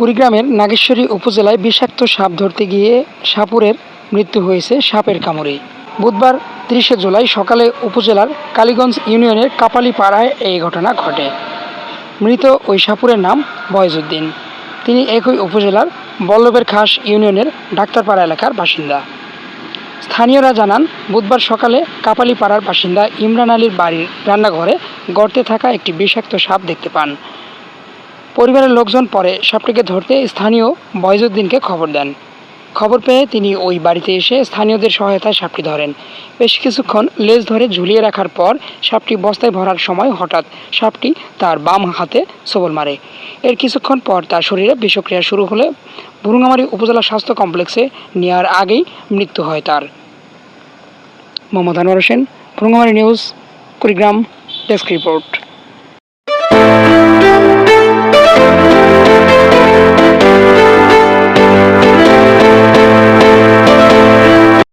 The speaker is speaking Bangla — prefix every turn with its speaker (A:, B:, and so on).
A: কুড়িগ্রামের নাগেশ্বরী উপজেলায় বিষাক্ত সাপ ধরতে গিয়ে সাপুরের মৃত্যু হয়েছে সাপের কামড়ে। বুধবার তিরিশে জুলাই সকালে উপজেলার কালীগঞ্জ ইউনিয়নের কাপালি পাড়ায় এই ঘটনা ঘটে। মৃত ওই সাপুরের নাম বয়জুদ্দিন। তিনি একই উপজেলার বল্লভের খাস ইউনিয়নের ডাক্তারপাড়া এলাকার বাসিন্দা। স্থানীয়রা জানান, বুধবার সকালে কাপালি পাড়ার বাসিন্দা ইমরান আলীর বাড়ির রান্নাঘরে গর্তে থাকা একটি বিষাক্ত সাপ দেখতে পান। পরিবারের লোকজন পরে সাপটিকে ধরতে স্থানীয় বয়জুদ্দিনকে খবর দেন। খবর পেয়ে তিনি ওই বাড়িতে এসে স্থানীয়দের সহায়তায় সাপটি ধরেন। বেশ কিছুক্ষণ লেজ ধরে ঝুলিয়ে রাখার পর সাপটি বস্তায় ভরার সময় হঠাৎ সাপটি তার বাম হাতে সবল মারে। এর কিছুক্ষণ পর তার শরীরে বিষক্রিয়া শুরু হলে বুরুঙ্গামারী উপজেলা স্বাস্থ্য কমপ্লেক্সে নেওয়ার আগেই মৃত্যু হয় তার। Mohammad Anwar Hossain, Burungamari news, Kurigram, desk report.